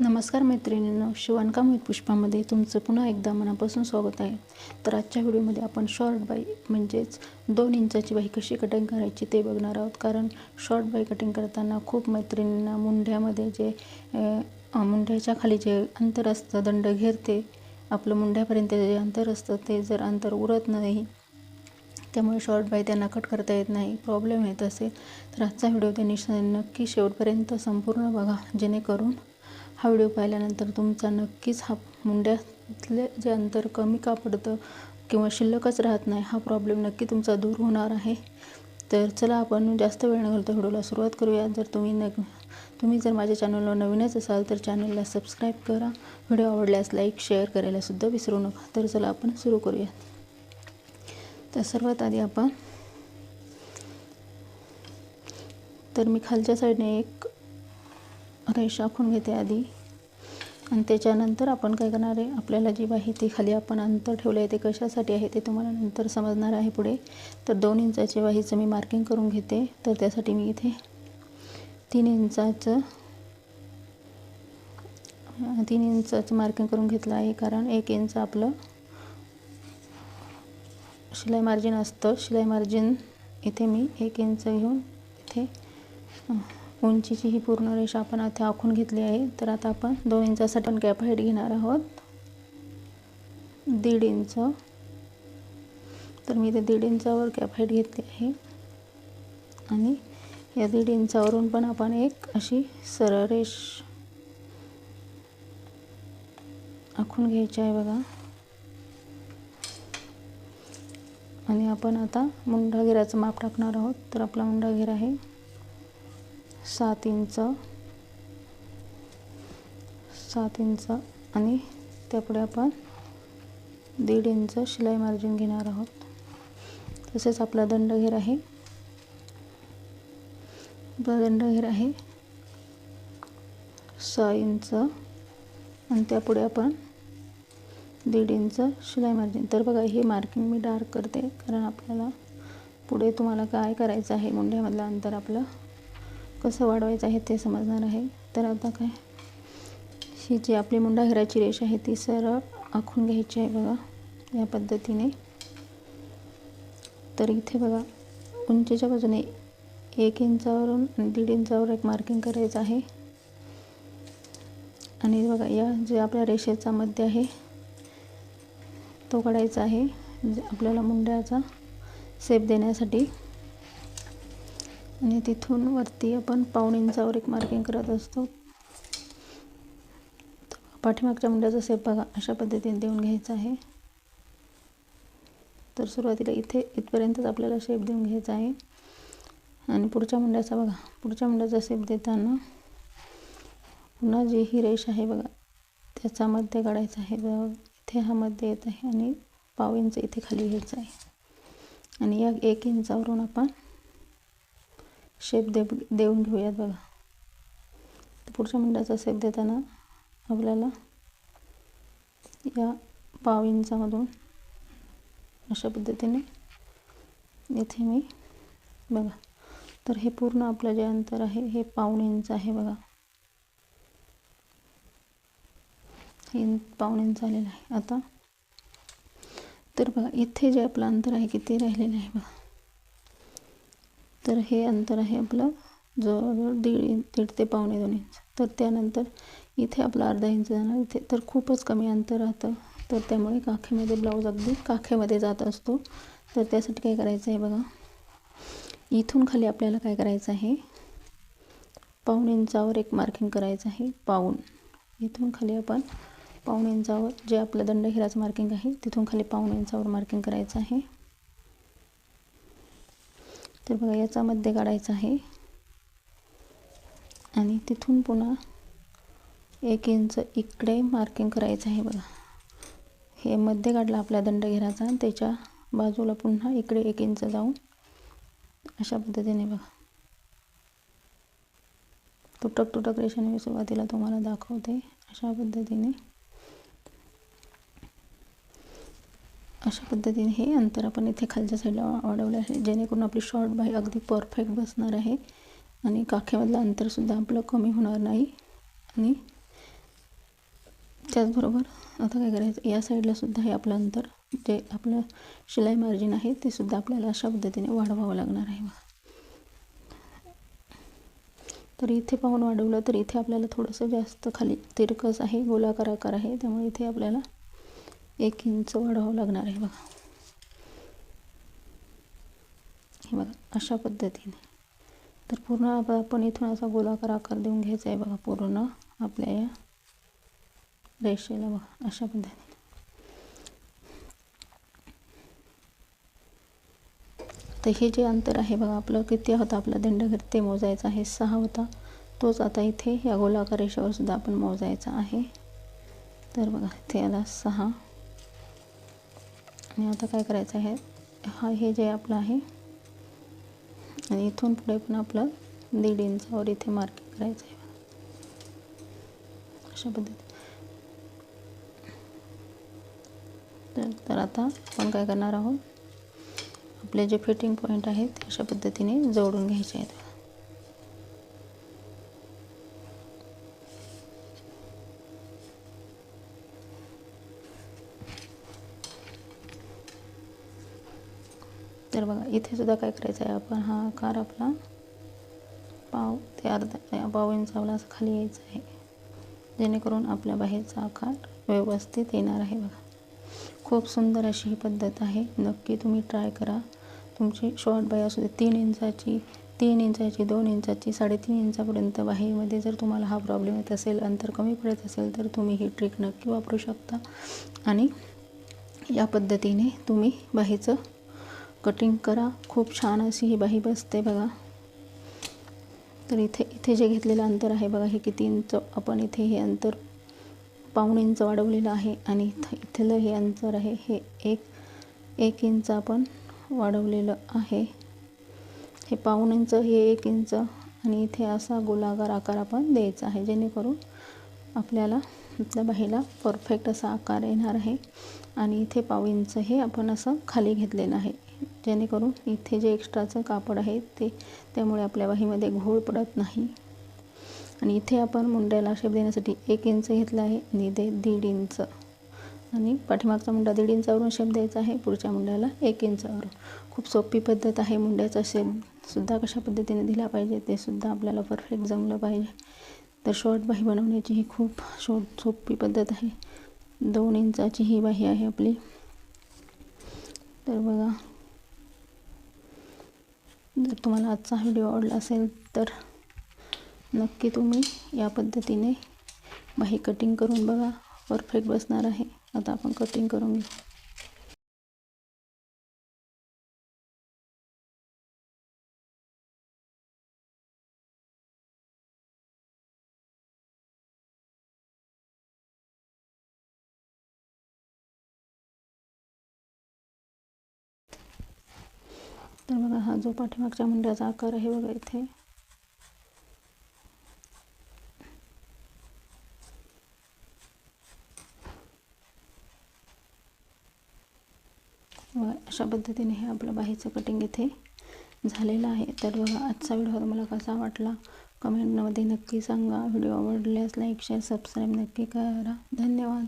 नमस्कार मैत्रिणींनो शिवणकाम विथ पुष्पामध्ये तुमचं पुन्हा एकदा मनापासून स्वागत आहे. तर आजच्या व्हिडिओमध्ये आपण शॉर्ट बाई म्हणजेच दोन इंचाची बाई कशी कटिंग करायची ते बघणार आहोत. कारण शॉर्ट बाई कटिंग करताना खूप मैत्रिणींना मुंढ्यामध्ये जे मुंढ्याच्या खाली जे अंतर असतं दंड घेरते आपलं मुंढ्यापर्यंत जे अंतर असतं ते जर अंतर उरत नाही त्यामुळे शॉर्ट बाय त्यांना कट करता येत नाही प्रॉब्लेम येत असेल. तर आजचा व्हिडिओ त्यांनी नक्की शेवटपर्यंत संपूर्ण बघा जेणेकरून हा व्हिडिओ पाहिल्यानंतर तुमचा नक्कीच हा मुंड्यातले जे अंतर कमी का पडतं किंवा शिल्लकच राहत नाही हा प्रॉब्लेम नक्की तुमचा दूर होणार आहे. तर चला आपण जास्त वेळ न घालतो व्हिडिओला सुरुवात करूया. जर तुम्ही न तुम्ही जर माझ्या चॅनलवर नवीनच असाल तर चॅनलला सबस्क्राईब करा. व्हिडिओ आवडल्यास लाईक शेअर करायलासुद्धा विसरू नका. तर चला आपण सुरू करूया. तर सर्वात आधी आपण तर मी खालच्या साईडने एक रेषा आखून घेते आधी. आणि त्याच्यानंतर आपण काय करणार आहे? आपल्याला जी आहे ती खाली आपण अंतर ठेवलं आहे ते कशासाठी आहे ते तुम्हाला नंतर समजणार आहे पुढे. तर दोन इंचाचे वाहीचं मी मार्किंग करून घेते. तर त्यासाठी मी इथे तीन इंचाचं तीन इंचाचं मार्किंग करून घेतलं आहे. कारण एक इंच आपलं शिलाई मार्जिन असतं. शिलाई मार्जिन इथे मी एक इंच घेऊन इथे उंचीची ही पूर्ण रेषा आपण आता आखून घेतली आहे. तर आता आपण दोन इंचासाठी पण गॅप हाईट घेणार आहोत. दीड इंच. तर मी इथे दीड इंचावर गॅप हाईट घेतली आहे. आणि या दीड इंचावरून पण आपण एक अशी सरळ रेष आखून घ्यायची आहे बघा. आणि आपण आता मुंडा घेराचं माप टाकणार आहोत. तर आपला मुंडा घेर आहे. सात इंच सात इंच आणि त्यापुढे आपण दीड इंच शिलाई मार्जिन घेणार आहोत. तसेच आपला दंडघेर आहे. आपला दंडघेर आहे सहा इंच आणि त्यापुढे आपण दीड इंच शिलाई मार्जिन तर बघा हे मार्किंग मी डार्क करते कारण आपल्याला पुढे तुम्हाला काय करायचं आहे मुंड्यामधलं अंतर आपलं कसं वाढवायचं आहे ते समजणार आहे. तर आता काय? ही जी आपली मुंडा घराची रेष आहे ती सरळ आखून घ्यायची आहे बघा या पद्धतीने. तर इथे बघा उंचीच्या बाजूने एक इंचावरून आणि दीड इंचावर एक मार्किंग करायचं आहे. आणि बघा या जे आपल्या रेषेचा मध्य आहे तो काढायचा आहे. म्हणजे आपल्याला मुंड्याचा सेप देण्यासाठी. आणि तिथून वरती आपण पाऊण इंचावर एक मार्किंग करत असतो. पाठीमागच्या मुंड्याचा सेप बघा अशा पद्धतीने देऊन घ्यायचा आहे. तर सुरुवातीला इथे इथपर्यंतच आपल्याला शेप देऊन घ्यायचा आहे. आणि पुढच्या मुंड्याचा बघा पुढच्या मुंड्याचा शेप देताना पुन्हा जी ही रेष आहे बघा त्याचा मध्य काढायचा आहे. बघा इथे हा मध्य येत आहे आणि पाव इंच इथे खाली घ्यायचं आहे. आणि या एक इंचावरून आपण शेप दे देऊन घेऊयात बघा. पुढच्या मुंड्याचा शेप देताना आपल्याला या पाव इंचामधून अशा पद्धतीने इथे मी बघा. तर हे पूर्ण आपलं जे अंतर आहे हे पाऊण इंच आहे बघा. हे पाऊण इंच आलेलं आहे. आता तर बघा इथे जे आपलं अंतर आहे किती राहिलेलं आहे बघा. तर हे अंतर आहे आपलं जवळजवळ दीड दीड ते पावणे दोन इंच. तर त्यानंतर इथे आपलं अर्धा इंच जाणार इथे. तर खूपच कमी अंतर राहतं. तर त्यामुळे काखेमध्ये ब्लाऊज अगदी काखेमध्ये जात असतो. तर त्यासाठी काय करायचं आहे बघा. इथून खाली आपल्याला काय करायचं आहे? पाऊण इंचावर एक मार्किंग करायचं आहे. पाऊण. इथून खाली आपण पाऊण इंचावर जे आपलं दंडहिराचं मार्किंग आहे तिथून खाली पाऊण इंचावर मार्किंग करायचं आहे. तर बघा याचा मध्य काढायचा आहे. आणि तिथून पुन्हा एक इंच इकडे मार्किंग करायचं आहे बघा. हे मध्य काढलं आपल्या दंडघेराचा त्याच्या बाजूला पुन्हा इकडे एक इंच जाऊन अशा पद्धतीने बघा. तुटक तुटक रेषाने मी सुरुवातीला तुम्हाला दाखवते अशा पद्धतीने. अशा पद्धतीने हे अंतर आपण इथे खालच्या साईडला वाढवलं आहे. जेणेकरून आपली शॉर्ट बाय अगदी परफेक्ट बसणार आहे. आणि काखेमधलं अंतरसुद्धा आपलं कमी होणार नाही. आणि त्याचबरोबर आता काय करायचं? या साईडलासुद्धा हे आपलं अंतर जे आपलं शिलाई मार्जिन आहे ते सुद्धा आपल्याला अशा पद्धतीने वाढवावं लागणार आहे. तर इथे पाहून वाढवलं तर इथे आपल्याला थोडंसं जास्त खाली तिरकस आहे गोलाकार आकार आहे. त्यामुळे इथे आपल्याला एक इंच वाढवावं लागणार आहे बघा. हे बघा अशा पद्धतीने. तर पूर्ण आपण इथून असा गोलाकार आकार देऊन घ्यायचा आहे बघा पूर्ण आपल्या या रेषेला बघा अशा पद्धतीने. तर हे जे अंतर आहे बघा आपलं किती होता आपला दिंडघर ते मोजायचं आहे सहा होता. तोच आता इथे या गोलाकार रेषेवर सुद्धा आपण मोजायचा आहे. तर बघा इथे आला सहा. आणि आता काय करायचं आहे? हा हे जे आपलं आहे आणि इथून पुढे पण आपलं दीड इंचावर इथे मार्किंग करायचं आहे. अशा पद्धतीने. तर आता आपण काय करणार आहोत? आपले जे फिटिंग पॉईंट आहेत अशा पद्धतीने जोडून घ्यायचे आहेत. तर बघा इथे सुद्धा काय करायचं आहे आपण? हा आकार आपला पाव ते अर्धा पाव इंचावला असं खाली यायचं आहे. जेणेकरून आपल्या बाहेरचा आकार व्यवस्थित येणार आहे बघा. खूप सुंदर अशी ही पद्धत आहे. नक्की तुम्ही ट्राय करा. तुमची शॉर्ट बाय असू दे तीन इंचाची तीन इंचाची दोन इंचाची साडेतीन इंचापर्यंत बाहीमध्ये जर तुम्हाला हा प्रॉब्लेम येत असेल अंतर कमी पडत असेल तर तुम्ही ही ट्रिक नक्की वापरू शकता. आणि या पद्धतीने तुम्ही बाहीचं कटिंग करा. खूप छान अशी ही बाही बसते बघा. तर इथे इथे जे घेतलेलं अंतर आहे बघा हे किती इंच आपण इथे हे अंतर पाऊण इंच वाढवलेलं आहे आणि इथं इथलं हे अंतर आहे हे एक एक इंच आपण वाढवलेलं आहे. हे पाऊण इंच हे एक इंच आणि इथे असा गोलाकार आकार आपण द्यायचा आहे जेणेकरून आपल्याला आपल्या बाहीला परफेक्ट असा आकार येणार आहे. आणि इथे पाव इंच हे आपण असं खाली घेतलेलं आहे. जेणेकरून इथे जे एक्स्ट्राचं कापड आहे ते त्यामुळे आपल्या वाहीमध्ये घोळ पडत नाही. आणि इथे आपण मुंड्याला शेप देण्यासाठी एक इंच घेतला आहे आणि इथे दीड इंच आणि पाठीमागचा मुंडा दीड इंचावरून शेप द्यायचा आहे पुढच्या मुंड्याला एक इंचावरून खूप सोपी पद्धत आहे मुंड्याचा शेपसुद्धा कशा पद्धतीने दिला पाहिजे ते सुद्धा आपल्याला परफेक्ट जमलं पाहिजे. तर शॉर्ट बाही बनवण्याची ही खूप शॉर्ट सोपी पद्धत आहे. दोन इंचाची ही बाही आहे आपली. तर बघा जर तुम्हाला आजचा व्हिडिओ आवडला असेल तर नक्की तुम्ही या पद्धतीने बाही कटिंग करून बघा. परफेक्ट बसणार आहे. आता आपण कटिंग करून घेऊ. तर बघा हा जो पाठीमागच्या मुंड्याचा आकार आहे बघा इथे. अशा पद्धतीने हे आपलं बाहीचं कटिंग इथे झालेलं आहे. तर बघा आजचा व्हिडिओ तुम्हाला कसा वाटला? कमेंटमध्ये नक्की सांगा. व्हिडिओ आवडल्यास लाईक शेअर सबस्क्राईब नक्की करा. धन्यवाद.